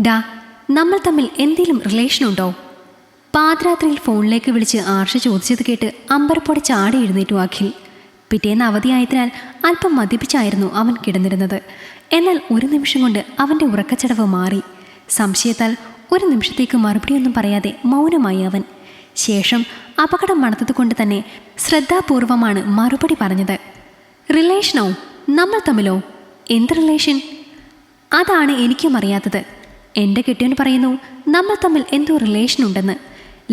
ഡാ നമ്മൾ തമ്മിൽ എന്തെങ്കിലും റിലേഷൻ ഉണ്ടോ? പാതിരാത്രിയിൽ ഫോണിലേക്ക് വിളിച്ച് ആർഷ ചോദിച്ചത് കേട്ട് അമ്പരപ്പോടെ ചാടി എഴുന്നേറ്റു അഖിൽ. പിറ്റേന്ന് അവധിയായതിനാൽ അല്പം മദ്യപിച്ചായിരുന്നു അവൻ കിടന്നിരുന്നത്. എന്നാൽ ഒരു നിമിഷം കൊണ്ട് അവന്റെ ഉറക്കച്ചടവ് മാറി. സംശയത്താൽ ഒരു നിമിഷത്തേക്ക് മറുപടിയൊന്നും പറയാതെ മൗനമായി അവൻ. ശേഷം അപകടം മണത്തതുകൊണ്ട് തന്നെ ശ്രദ്ധാപൂർവമാണ് മറുപടി പറഞ്ഞത്. റിലേഷനോ നമ്മൾ തമ്മിലോ? എന്ത് റിലേഷൻ അതാണ് എനിക്കും അറിയാത്തത്. എന്റെ കെട്ടിയവൻ പറയുന്നു നമ്മൾ തമ്മിൽ എന്തോ റിലേഷൻ ഉണ്ടെന്ന്.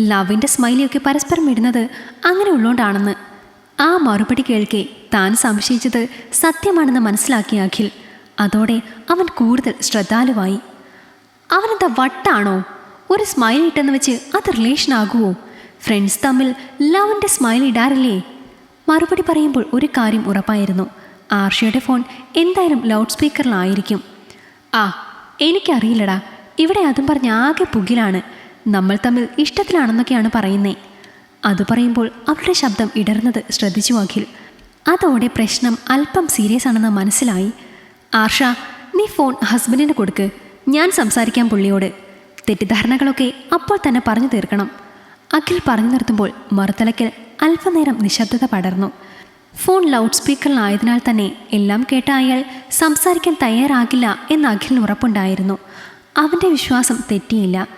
ലവിന്റെ സ്മൈലിയൊക്കെ പരസ്പരം ഇടുന്നത് അങ്ങനെ ഉള്ളോണ്ടാണെന്ന്. ആ മറുപടി കേൾക്കെ താൻ സംശയിച്ചത് സത്യമാണെന്ന് മനസ്സിലാക്കിയ അഖിൽ. അതോടെ അവൻ കൂടുതൽ ശ്രദ്ധാലുവായി. അവനെന്താ വട്ടാണോ? ഒരു സ്മൈൽ ഇട്ടെന്ന് വെച്ച് അത് റിലേഷൻ ആകുമോ ഫ്രണ്ട്സ് തമ്മിൽ ലവിന്റെ സ്മൈൽ ഇടാറില്ലേ? മറുപടി പറയുമ്പോൾ ഒരു കാര്യം ഉറപ്പായിരുന്നു. ആർഷയുടെ ഫോൺ എന്തായാലും ലൗഡ് സ്പീക്കറിലായിരിക്കും ആ എനിക്കറിയില്ലടാ. ഇവിടെ അതും പറഞ്ഞ ആകെ പുകിലാണ്. നമ്മൾ തമ്മിൽ ഇഷ്ടത്തിലാണെന്നൊക്കെയാണ് പറയുന്നേ. അത് പറയുമ്പോൾ അവരുടെ ശബ്ദം ഇടർന്നത് ശ്രദ്ധിച്ചു അഖിൽ. അതോടെ പ്രശ്നം അല്പം സീരിയസ് ആണെന്ന് മനസ്സിലായി. ആർഷ നീ ഫോൺ ഹസ്ബൻഡിന് കൊടുക്ക്. ഞാൻ സംസാരിക്കാം പുള്ളിയോട്. തെറ്റിദ്ധാരണകളൊക്കെ അപ്പോൾ തന്നെ പറഞ്ഞു തീർക്കണം. അഖിൽ പറഞ്ഞു നിർത്തുമ്പോൾ മറുത്തലയ്ക്കൽ അല്പനേരം നിശബ്ദത പടർന്നു. ഫോൺ ലൗഡ് സ്പീക്കറിലായതിനാൽ തന്നെ എല്ലാം കേട്ട അയാൾ സംസാരിക്കാൻ തയ്യാറാകില്ല എന്ന് അഖിലിന് ഉറപ്പുണ്ടായിരുന്നു. അവന്റെ വിശ്വാസം തെറ്റിയില്ല.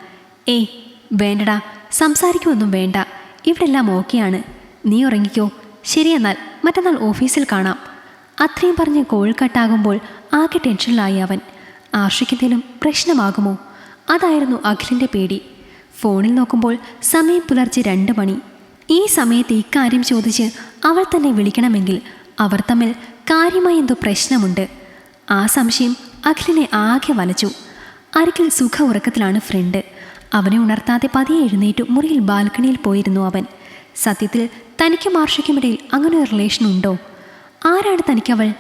ഏയ് വേണ്ടടാ സംസാരിക്കുമൊന്നും വേണ്ട. ഇവിടെല്ലാം ഓക്കെയാണ്. നീ ഉറങ്ങിക്കോ. ശരിയെന്നാൽ മറ്റന്നാൾ ഓഫീസിൽ കാണാം. അത്രയും പറഞ്ഞ് കോൾ കട്ടാകുമ്പോൾ ആകെ ടെൻഷനിലായി അവൻ. ആർഷിക്കെന്തേലും പ്രശ്നമാകുമോ? അതായിരുന്നു അഖിലിന്റെ പേടി. ഫോണിൽ നോക്കുമ്പോൾ സമയം പുലർച്ചെ രണ്ട് മണി. ഈ സമയത്ത് ഇക്കാര്യം ചോദിച്ച് അവൾ തന്നെ വിളിക്കണമെങ്കിൽ അവർ തമ്മിൽ കാര്യമായ എന്തോ പ്രശ്നമുണ്ട്. ആ സംശയം അഖിലിനെ ആകെ വലച്ചു. അരികിൽ സുഖ ഉറക്കത്തിലാണ് ഫ്രണ്ട്. അവനെ ഉണർത്താതെ പതിയെ എഴുന്നേറ്റു മുറിയിൽ ബാൽക്കണിയിൽ പോയിരുന്നു അവൻ. സത്യത്തിൽ തനിക്കും ആർഷയ്ക്കുമിടയിൽ അങ്ങനെ ഒരു റിലേഷൻ ഉണ്ടോ? ആരാണ് തനിക്കവൾ?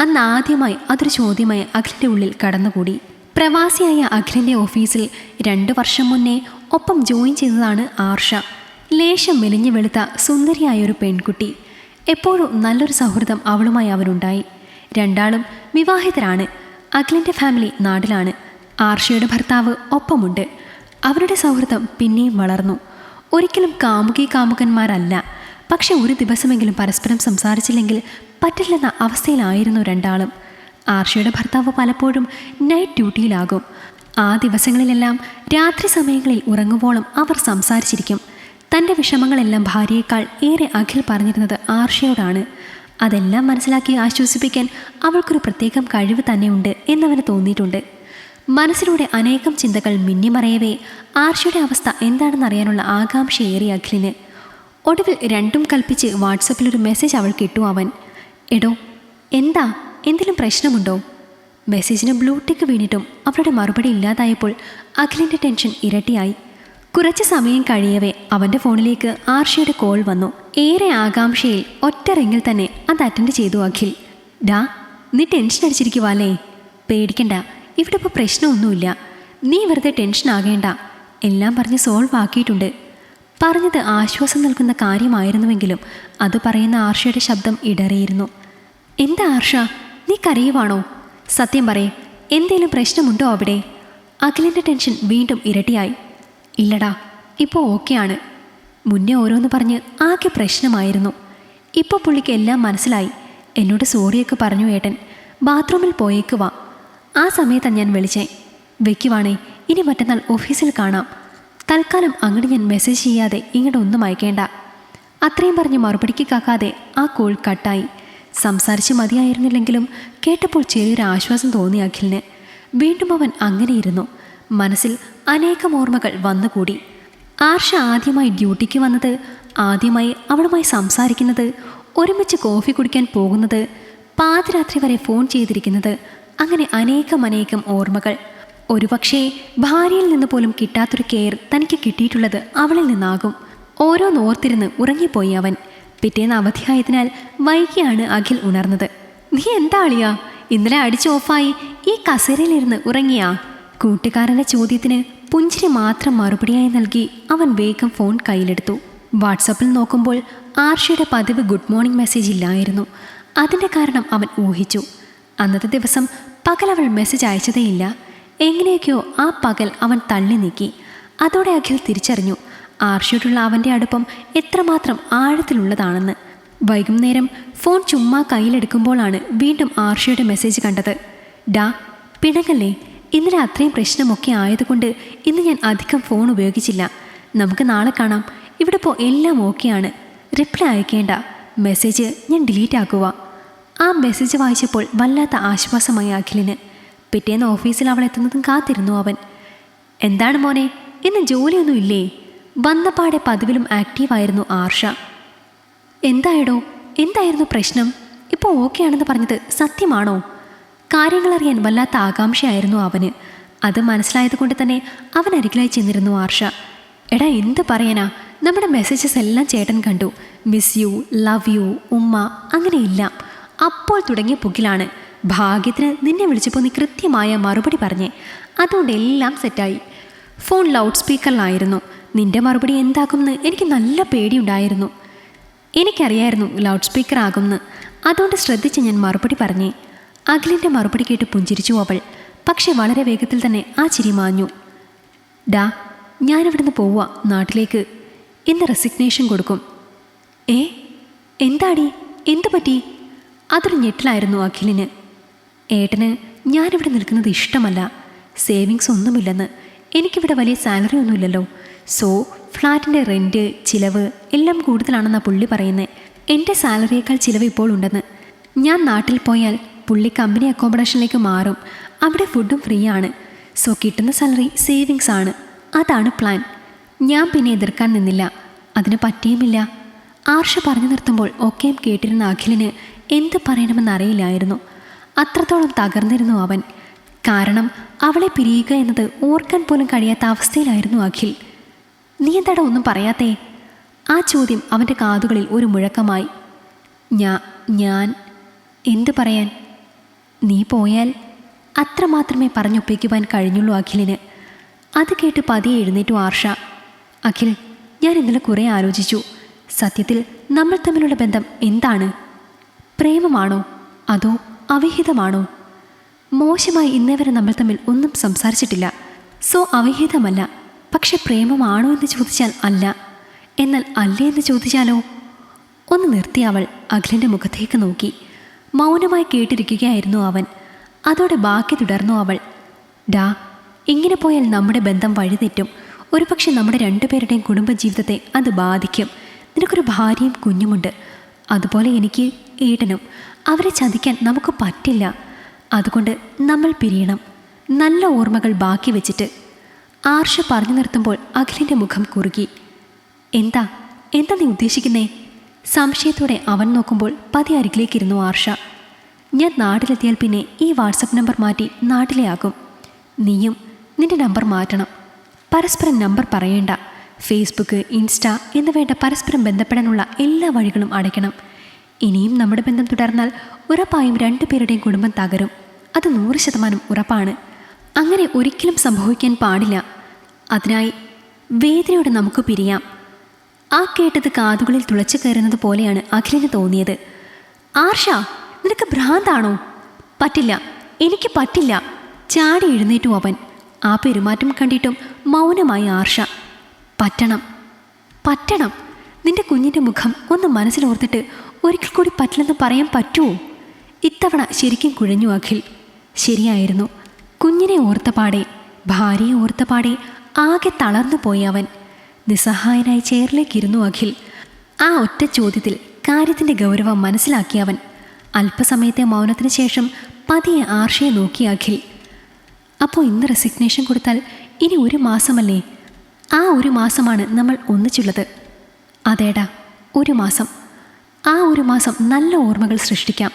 അന്ന് ആദ്യമായി അതൊരു ചോദ്യമായി അഖിലിന്റെ ഉള്ളിൽ കടന്നുകൂടി. പ്രവാസിയായ അഖിലിന്റെ ഓഫീസിൽ രണ്ട് വർഷം മുന്നേ ഒപ്പം ജോയിൻ ചെയ്തതാണ് ആർഷ. ലേശം മെലിഞ്ഞു വെളുത്ത സുന്ദരിയായ ഒരു പെൺകുട്ടി. എപ്പോഴും നല്ലൊരു സൗഹൃദം അവളുമായി അവനുണ്ടായി. രണ്ടാളും വിവാഹിതരാണ്. അഖിലിന്റെ ഫാമിലി നാട്ടിലാണ്. ആർഷയുടെ ഭർത്താവ് ഒപ്പമുണ്ട്. അവരുടെ സൗഹൃദം പിന്നെയും വളർന്നു. ഒരിക്കലും കാമുകി കാമുകന്മാരല്ല. പക്ഷെ ഒരു ദിവസമെങ്കിലും പരസ്പരം സംസാരിച്ചില്ലെങ്കിൽ പറ്റില്ലെന്ന അവസ്ഥയിലായിരുന്നു രണ്ടാളും. ആർഷയുടെ ഭർത്താവ് പലപ്പോഴും നൈറ്റ് ഡ്യൂട്ടിയിലാകും ആ ദിവസങ്ങളിലെല്ലാം രാത്രി സമയങ്ങളിൽ ഉറങ്ങുവോളം അവർ സംസാരിച്ചിരിക്കും. തന്റെ വിഷമങ്ങളെല്ലാം ഭാര്യയേക്കാൾ ഏറെ അഖിൽ പറഞ്ഞിരുന്നത് ആർഷയോടാണ്. അതെല്ലാം മനസ്സിലാക്കി ആശ്വസിപ്പിക്കാൻ അവൾക്കൊരു പ്രത്യേകം കഴിവ് തന്നെയുണ്ട് എന്നവന് തോന്നിയിട്ടുണ്ട്. മനസ്സിലൂടെ അനേകം ചിന്തകൾ മിന്നിമറയവേ ആർഷയുടെ അവസ്ഥ എന്താണെന്നറിയാനുള്ള ആകാംക്ഷയേറി അഖിലിന്. ഒടുവിൽ രണ്ടും കൽപ്പിച്ച് വാട്സപ്പിലൊരു മെസ്സേജ് അവൾ കിട്ടു അവൻ. എടോ എന്താ? എന്തെങ്കിലും പ്രശ്നമുണ്ടോ? മെസ്സേജിന് ബ്ലൂടിക്ക് വീണിട്ടും അവളുടെ മറുപടി ഇല്ലാതായപ്പോൾ അഖിലിന്റെ ടെൻഷൻ ഇരട്ടിയായി. കുറച്ച് സമയം കഴിയവേ അവന്റെ ഫോണിലേക്ക് ആർഷയുടെ കോൾ വന്നു. ഏറെ ആകാംക്ഷയിൽ ഒറ്റ റിങ്ങിൽ തന്നെ അത് അറ്റൻഡ് ചെയ്തു അഖിൽ. ഡാ നീ ടെൻഷൻ അടിച്ചിരിക്കുവാല്ലേ? പേടിക്കണ്ട. ഇവിടെ ഇപ്പോൾ പ്രശ്നമൊന്നുമില്ല. നീ വെറുതെ ടെൻഷൻ ആകേണ്ട. എല്ലാം പറഞ്ഞ് സോൾവ് ആക്കിയിട്ടുണ്ട്. പറഞ്ഞത് ആശ്വാസം നൽകുന്ന കാര്യമായിരുന്നുവെങ്കിലും അത് പറയുന്ന ആർഷയുടെ ശബ്ദം ഇടറിയിരുന്നു. എന്താ ആർഷ? നീ കരയുവാണോ? സത്യം പറയേ എന്തേലും പ്രശ്നമുണ്ടോ അവിടെ? അഖിലിന്റെ ടെൻഷൻ വീണ്ടും ഇരട്ടിയായി. ഇല്ലടാ ഇപ്പോൾ ഓക്കെയാണ്. മുന്നേ ഓരോന്ന് പറഞ്ഞ് ആകെ പ്രശ്നമായിരുന്നു. ഇപ്പോൾ പുള്ളിക്ക് എല്ലാം മനസ്സിലായി. എന്നോട് സോറിയൊക്കെ പറഞ്ഞു ഏട്ടൻ. ബാത്റൂമിൽ പോയേക്കുവാ ആ സമയത്താണ് ഞാൻ വിളിച്ചേ. വെക്കുവാണേ ഇനി മറ്റന്നാൾ ഓഫീസിൽ കാണാം. തൽക്കാലം അങ്ങോട്ട് ഞാൻ മെസ്സേജ് ചെയ്യാതെ ഇങ്ങോട്ട് ഒന്നും അയക്കേണ്ട. അത്രയും പറഞ്ഞ് മറുപടിക്ക് കാക്കാതെ ആ കോൾ കട്ടായി സംസാരിച്ച് മതിയായിരുന്നില്ലെങ്കിലും കേട്ടപ്പോൾ ചെറിയൊരു ആശ്വാസം തോന്നി അഖിലിന്. വീണ്ടും അവൻ അങ്ങനെയിരുന്നു മനസ്സിൽ അനേകം ഓർമ്മകൾ വന്നുകൂടി. ആർഷ ആദ്യമായി ഡ്യൂട്ടിക്ക് വന്നത് ആദ്യമായി അവളുമായി സംസാരിക്കുന്നത് ഒരുമിച്ച് കോഫി കുടിക്കാൻ പോകുന്നത് പാതിരാത്രി വരെ ഫോൺ ചെയ്തിരിക്കുന്നത് അങ്ങനെ അനേകം അനേകം ഓർമ്മകൾ. ഒരുപക്ഷേ ഭാര്യയിൽ നിന്ന് പോലും കിട്ടാത്തൊരു കെയർ തനിക്ക് കിട്ടിയിട്ടുള്ളത് അവളിൽ നിന്നാകും. ഓരോന്നോർത്തിരുന്ന് ഉറങ്ങിപ്പോയി അവൻ. പിറ്റേന്ന് അവധിയായതിനാൽ വൈകിയാണ് അഖിൽ ഉണർന്നത്. നീ എന്താ അളിയാ? ഇന്നലെ അടിച്ച് ഓഫായി. ഈ കസേരയിലിരുന്ന് ഉറങ്ങിയാ? കൂട്ടുകാരന്റെ ചോദ്യത്തിന് പുഞ്ചിരി മാത്രം മറുപടിയായി നൽകി അവൻ വേഗം ഫോൺ കയ്യിലെടുത്തു. വാട്സപ്പിൽ നോക്കുമ്പോൾ ആർഷയുടെ പതിവ് ഗുഡ് മോർണിംഗ് മെസ്സേജ് ഇല്ലായിരുന്നു. അതിന്റെ കാരണം അവൻ ഊഹിച്ചു. അന്നത്തെ ദിവസം പകൽ അവൾ മെസ്സേജ് അയച്ചതേയില്ല. എങ്ങനെയൊക്കെയോ ആ പകൽ അവൻ തള്ളി നീക്കി. അതോടെ അഖിൽ തിരിച്ചറിഞ്ഞു. ആർഷിയോടുള്ള അവന്റെ അടുപ്പം എത്രമാത്രം ആഴത്തിലുള്ളതാണെന്ന്. വൈകുന്നേരം ഫോൺ ചുമ്മാ കയ്യിലെടുക്കുമ്പോഴാണ് വീണ്ടും ആർഷിയുടെ മെസ്സേജ് കണ്ടത്. ഡാ പിണങ്ങല്ലേ? ഇന്നലെ അത്രയും പ്രശ്നമൊക്കെ ആയതുകൊണ്ട് ഇന്ന് ഞാൻ അധികം ഫോൺ ഉപയോഗിച്ചില്ല. നമുക്ക് നാളെ കാണാം. ഇവിടെ ഇപ്പോൾ എല്ലാം ഓക്കെയാണ് റിപ്ലൈ അയക്കേണ്ട. മെസ്സേജ് ഞാൻ ഡിലീറ്റ് ആക്കുക ആ മെസ്സേജ് വായിച്ചപ്പോൾ വല്ലാത്ത ആശ്വാസമായി അഖിലിന്. പിറ്റേന്ന് ഓഫീസിൽ അവൾ എത്തുന്നതും കാത്തിരുന്നു അവൻ. എന്താണ് മോനെ ഇന്ന് ജോലിയൊന്നും ഇല്ലേ? വന്നപാടെ പതിവിലും ആക്റ്റീവായിരുന്നു ആർഷ. എന്തായടോ എന്തായിരുന്നു പ്രശ്നം? ഇപ്പോൾ ഓക്കെ ആണെന്ന് പറഞ്ഞത് സത്യമാണോ? കാര്യങ്ങളറിയാൻ വല്ലാത്ത ആകാംക്ഷയായിരുന്നു അവന്. അത് മനസ്സിലായത് കൊണ്ട് തന്നെ അവൻ അരികിലായി ചെന്നിരുന്നു ആർഷ. എടാ എന്ത് പറയാനാ? നമ്മുടെ മെസ്സേജസ് എല്ലാം ചേട്ടൻ കണ്ടു. മിസ് യു ലവ് യു ഉമ്മ അങ്ങനെയില്ല. അപ്പോൾ തുടങ്ങിയ പുകിലാണ്. ഭാഗ്യത്തിന് നിന്നെ വിളിച്ചപ്പോൾ നീ കൃത്യമായ മറുപടി പറഞ്ഞേ. അതുകൊണ്ട് എല്ലാം സെറ്റായി. ഫോൺ ലൗഡ് സ്പീക്കറിലായിരുന്നു നിന്റെ മറുപടി എന്താകുമെന്ന് എനിക്ക് നല്ല പേടിയുണ്ടായിരുന്നു. എനിക്കറിയായിരുന്നു ലൗഡ് സ്പീക്കർ ആകുമെന്ന് അതുകൊണ്ട് ശ്രദ്ധിച്ച് ഞാൻ മറുപടി പറഞ്ഞേ. അഖിലിന്റെ മറുപടി കേട്ട് പുഞ്ചിരിച്ചു അവൾ. പക്ഷെ വളരെ വേഗത്തിൽ തന്നെ ആ ചിരി മാഞ്ഞു. ഡാ ഞാനിവിടുന്ന് പോവുക നാട്ടിലേക്ക്. ഇന്ന് റെസിഗ്നേഷൻ കൊടുക്കും. ഏ? എന്താടി? എന്തു പറ്റി? അതൊരു ഞെട്ടിലായിരുന്നു അഖിലിന്. ഏട്ടന് ഞാനിവിടെ നിൽക്കുന്നത് ഇഷ്ടമല്ല. സേവിങ്സ് ഒന്നുമില്ലെന്ന്. എനിക്കിവിടെ വലിയ സാലറി ഒന്നുമില്ലല്ലോ. സോ ഫ്ലാറ്റിന്റെ റെന്റ് ചിലവ് എല്ലാം കൂടുതലാണെന്നാണ് പുള്ളി പറയുന്നത് എന്റെ സാലറിയേക്കാൾ ചിലവ് ഇപ്പോൾ ഉണ്ടെന്ന്. ഞാൻ നാട്ടിൽ പോയാൽ പുള്ളി കമ്പനി അക്കോമഡേഷനിലേക്ക് മാറും. അവിടെ ഫുഡും ഫ്രീ ആണ് സോ കിട്ടുന്ന സാലറി സേവിങ്സ് ആണ്. അതാണ് പ്ലാൻ. ഞാൻ പിന്നെ എതിർക്കാൻ നിന്നില്ല. അതിന് പറ്റിയുമില്ല. ആർഷ പറഞ്ഞു നിർത്തുമ്പോൾ ഒക്കെയും കേട്ടിരുന്ന അഖിലിന് എന്ത് പറയണമെന്നറിയില്ലായിരുന്നു. അത്രത്തോളം തകർന്നിരുന്നു അവൻ. കാരണം അവളെ പിരിയുക എന്നത് ഓർക്കാൻ പോലും കഴിയാത്ത അവസ്ഥയിലായിരുന്നു അഖിൽ. നീ എന്താടാ ഒന്നും പറയാത്തേ? ആ ചോദ്യം അവന്റെ കാതുകളിൽ ഒരു മുഴക്കമായി. ഞാ ഞാൻ? എന്തു പറയാൻ? നീ പോയാൽ? അത്രമാത്രമേ പറഞ്ഞൊപ്പിക്കുവാൻ കഴിഞ്ഞുള്ളൂ അഖിലിന്. അത് കേട്ട് പതിയെ എഴുന്നേറ്റു ആർഷ. അഖിൽ ഞാൻ ഇന്നലെ കുറേ ആലോചിച്ചു. സത്യത്തിൽ നമ്മൾ തമ്മിലുള്ള ബന്ധം എന്താണ്? പ്രേമമാണോ? അതോ അവിഹിതമാണോ? മോശമായി ഇന്നേവരെ നമ്മൾ തമ്മിൽ ഒന്നും സംസാരിച്ചിട്ടില്ല. സോ അവിഹിതമല്ല. പക്ഷെ പ്രേമമാണോ എന്ന് ചോദിച്ചാൽ അല്ല. എന്നാൽ അല്ലേ എന്ന് ചോദിച്ചാലോ? ഒന്ന് നിർത്തി അവൾ അഖിലിന്റെ മുഖത്തേക്ക് നോക്കി. മൗനമായി കേട്ടിരിക്കുകയായിരുന്നു അവൻ. അതോടെ ബാക്കി തുടർന്നു അവൾ. ഡാ ഇങ്ങനെ പോയാൽ നമ്മുടെ ബന്ധം വഴിതെറ്റും. ഒരുപക്ഷെ നമ്മുടെ രണ്ടുപേരുടെയും കുടുംബജീവിതത്തെ അത് ബാധിക്കും. നിനക്കൊരു ഭാര്യയും കുഞ്ഞുമുണ്ട്. അതുപോലെ എനിക്ക് ഏട്ടനും അവരെ ചതിക്കാൻ നമുക്ക് പറ്റില്ല. അതുകൊണ്ട് നമ്മൾ പിരിയണം. നല്ല ഓർമ്മകൾ ബാക്കി വെച്ചിട്ട്. ആർഷ പറഞ്ഞു നിർത്തുമ്പോൾ അഖിലിന്റെ മുഖം കുറുകി. എന്താ? എന്താ നീ ഉദ്ദേശിക്കുന്നേ? സംശയത്തോടെ അവൻ നോക്കുമ്പോൾ പതി അരികിലേക്കിരുന്നു ആർഷ. ഞാൻ നാട്ടിലെത്തിയാൽ പിന്നെ ഈ വാട്സപ്പ് നമ്പർ മാറ്റി നാട്ടിലെ ആകും നീയും നിന്റെ നമ്പർ മാറ്റണം. പരസ്പരം നമ്പർ പറയേണ്ട. ഫേസ്ബുക്ക് ഇൻസ്റ്റ എന്ന് പരസ്പരം ബന്ധപ്പെടാനുള്ള എല്ലാ വഴികളും അടയ്ക്കണം. ഇനിയും നമ്മുടെ ബന്ധം തുടർന്നാൽ ഉറപ്പായും രണ്ടുപേരുടെയും കുടുംബം തകരും. അത് നൂറ് ശതമാനം ഉറപ്പാണ്. അങ്ങനെ ഒരിക്കലും സംഭവിക്കാൻ പാടില്ല. അതിനായി വേദനയോടെ നമുക്ക് പിരിയാം. ആ കേട്ടത് കാതുകളിൽ തുളച്ചു കയറുന്നത് പോലെയാണ് അഖിലിന് തോന്നിയത്. ആർഷ നിനക്ക് ഭ്രാന്താണോ? പറ്റില്ല. എനിക്ക് പറ്റില്ല. ചാടി എഴുന്നേറ്റു അവൻ. ആ പെരുമാറ്റം കണ്ടിട്ടും മൗനമായി ആർഷ. പറ്റണം. പറ്റണം. നിന്റെ കുഞ്ഞിന്റെ മുഖം ഒന്ന് മനസ്സിലോർത്തിട്ട് ഒരിക്കൽ കൂടി പറ്റില്ലെന്ന് പറയാൻ പറ്റുമോ ഇത്തവണ ശരിക്കും കുഴഞ്ഞു അഖിൽ. ശരിയായിരുന്നു. കുഞ്ഞിനെ ഓർത്തപാടെ ഭാര്യയെ ഓർത്തപാടെ ആകെ തളർന്നു പോയി അവൻ. നിസ്സഹായനായി ചെയറിലേക്കിരുന്നു അഖിൽ. ആ ഒറ്റ ചോദ്യത്തിൽ കാര്യത്തിന്റെ ഗൗരവം മനസ്സിലാക്കി അവൻ. അല്പസമയത്തെ മൗനത്തിന് ശേഷം പതിയെ ആർഷയെ നോക്കി അഖിൽ. അപ്പോൾ ഇന്ന് റെസിഗ്നേഷൻ കൊടുത്താൽ ഇനി ഒരു മാസമല്ലേ? ആ ഒരു മാസമാണ് നമ്മൾ ഒന്നിച്ചുള്ളത്. അതേടാ ഒരു മാസം. ആ ഒരു മാസം നല്ല ഓർമ്മകൾ സൃഷ്ടിക്കാം.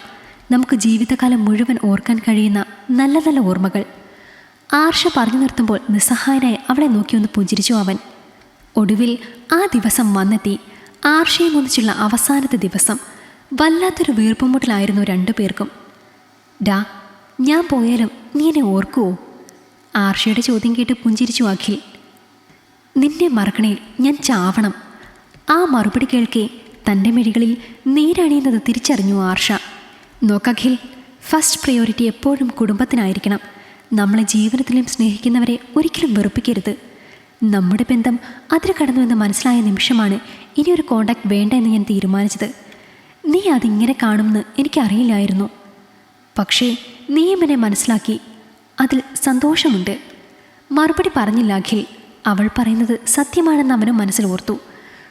നമുക്ക് ജീവിതകാലം മുഴുവൻ ഓർക്കാൻ കഴിയുന്ന നല്ല നല്ല ഓർമ്മകൾ. ആർഷ പറഞ്ഞു നിർത്തുമ്പോൾ നിസ്സഹായനായി അവളെ നോക്കി ഒന്ന് പുഞ്ചിരിച്ചു അവൻ. ഒടുവിൽ ആ ദിവസം വന്നെത്തി. ആർഷയും ഒന്നിച്ചുള്ള അവസാനത്തെ ദിവസം. വല്ലാത്തൊരു വീർപ്പുമുട്ടലായിരുന്നു രണ്ടു പേർക്കും. ഡാ ഞാൻ പോയാലും നീ എന്നെ ഓർക്കുവോ? ആർഷയുടെ ചോദ്യം കേട്ട് പുഞ്ചിരിച്ചു അഖിൽ. നിന്നെ മറക്കണേൽ ഞാൻ ചാവണം. ആ മറുപടി കേൾക്കെ തന്റെ മിഴികളിൽ നീരണിയുന്നത് തിരിച്ചറിഞ്ഞു ആർഷ. നോക്കഖിൽ ഫസ്റ്റ് പ്രയോറിറ്റി എപ്പോഴും കുടുംബത്തിനായിരിക്കണം. നമ്മളെ ജീവിതത്തിലും സ്നേഹിക്കുന്നവരെ ഒരിക്കലും വെറുപ്പിക്കരുത്. നമ്മുടെ ബന്ധം അതിൽ കടന്നു എന്ന് മനസ്സിലായ നിമിഷമാണ് ഇനി ഒരു കോണ്ടാക്ട് വേണ്ട എന്ന് ഞാൻ തീരുമാനിച്ചത്. നീ അതിങ്ങനെ കാണുമെന്ന് എനിക്കറിയില്ലായിരുന്നു പക്ഷേ നീയും എന്നെ മനസ്സിലാക്കി. അതിൽ സന്തോഷമുണ്ട്. മറുപടി പറഞ്ഞില്ല അഖിൽ. അവൾ പറയുന്നത് സത്യമാണെന്ന് അവനും മനസ്സിൽ ഓർത്തു.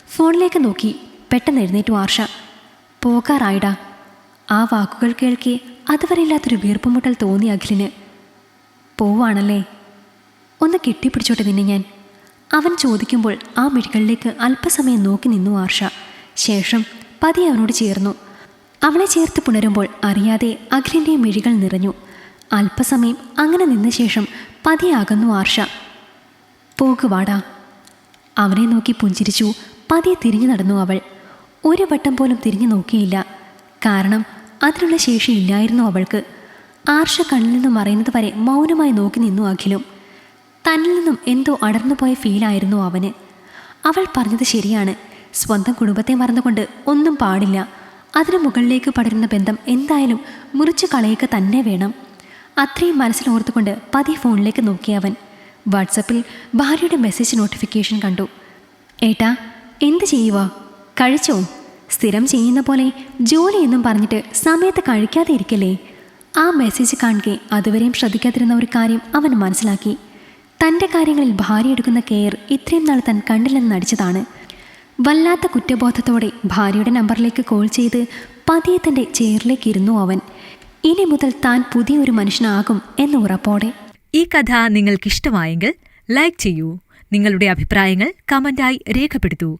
ഫോണിലേക്ക് നോക്കി. പെട്ടെന്ന് എഴുന്നേറ്റു ആർഷ. പോകാറായിടാ. ആ വാക്കുകൾ കേൾക്കെ അതുവരെ ഇല്ലാത്തൊരു വീർപ്പുമുട്ടൽ തോന്നി അഖിലിന്. പോവാണല്ലേ? ഒന്ന് കെട്ടിപ്പിടിച്ചോട്ടെ നിന്നെ ഞാൻ. അവൻ ചോദിക്കുമ്പോൾ ആ മിഴികളിലേക്ക് അല്പസമയം നോക്കി നിന്നു ആർഷ. ശേഷം പതി അവനോട് ചേർന്നു. അവളെ ചേർത്ത് പുണരുമ്പോൾ അറിയാതെ അഖിലിന്റെ മിഴികൾ നിറഞ്ഞു. അല്പസമയം അങ്ങനെ നിന്ന ശേഷം പതിയെ അകന്നു ആർഷ. പോകുവാടാ. അവനെ നോക്കി പുഞ്ചിരിച്ചു. പതിയെ തിരിഞ്ഞു നടന്നു അവൾ. ഒരു വട്ടം പോലും തിരിഞ്ഞു നോക്കിയില്ല. കാരണം അതിനുള്ള ശേഷി ഇല്ലായിരുന്നു അവൾക്ക്. ആർഷ കണ്ണിൽ നിന്നും മറയുന്നത് വരെ മൗനമായി നോക്കി നിന്നു അഖിലും. തന്നിൽ നിന്നും എന്തോ അടർന്നുപോയ ഫീലായിരുന്നു അവന്. അവൾ പറഞ്ഞത് ശരിയാണ്. സ്വന്തം കുടുംബത്തെ മറന്നുകൊണ്ട് ഒന്നും പാടില്ല. അതിനു മുകളിലേക്ക് പടരുന്ന ബന്ധം എന്തായാലും മുറിച്ചു കളയുക തന്നെ വേണം. അത്രയും മനസ്സിലോർത്തുകൊണ്ട് പതി ഫോണിലേക്ക് നോക്കിയവൻ വാട്സപ്പിൽ ഭാര്യയുടെ മെസ്സേജ് നോട്ടിഫിക്കേഷൻ കണ്ടു. ഏട്ടാ എന്ത് ചെയ്യുക കഴിച്ചോ? സ്ഥിരം ചെയ്യുന്ന പോലെ ജോലിയെന്നും പറഞ്ഞിട്ട് സമയത്ത് കഴിക്കാതെ ഇരിക്കല്ലേ? ആ മെസ്സേജ് കാണുകെ അതുവരെയും ശ്രദ്ധിക്കാതിരുന്ന ഒരു കാര്യം അവൻ മനസ്സിലാക്കി. തന്റെ കാര്യങ്ങളിൽ ഭാര്യ എടുക്കുന്ന കെയർ ഇത്രയും നാൾ താൻ കണ്ടില്ലെന്ന് നടിച്ചതാണ്. വല്ലാത്ത കുറ്റബോധത്തോടെ ഭാര്യയുടെ നമ്പറിലേക്ക് കോൾ ചെയ്ത് പതിയെ തന്റെ ചെയറിലേക്ക് ഇരുന്നു അവൻ. ഇനി മുതൽ താൻ പുതിയൊരു മനുഷ്യനാകും എന്ന് ഉറപ്പോടെ. ഈ കഥ നിങ്ങൾക്കിഷ്ടമായെങ്കിൽ ലൈക്ക് ചെയ്യൂ. നിങ്ങളുടെ അഭിപ്രായങ്ങൾ കമന്റായി രേഖപ്പെടുത്തൂ.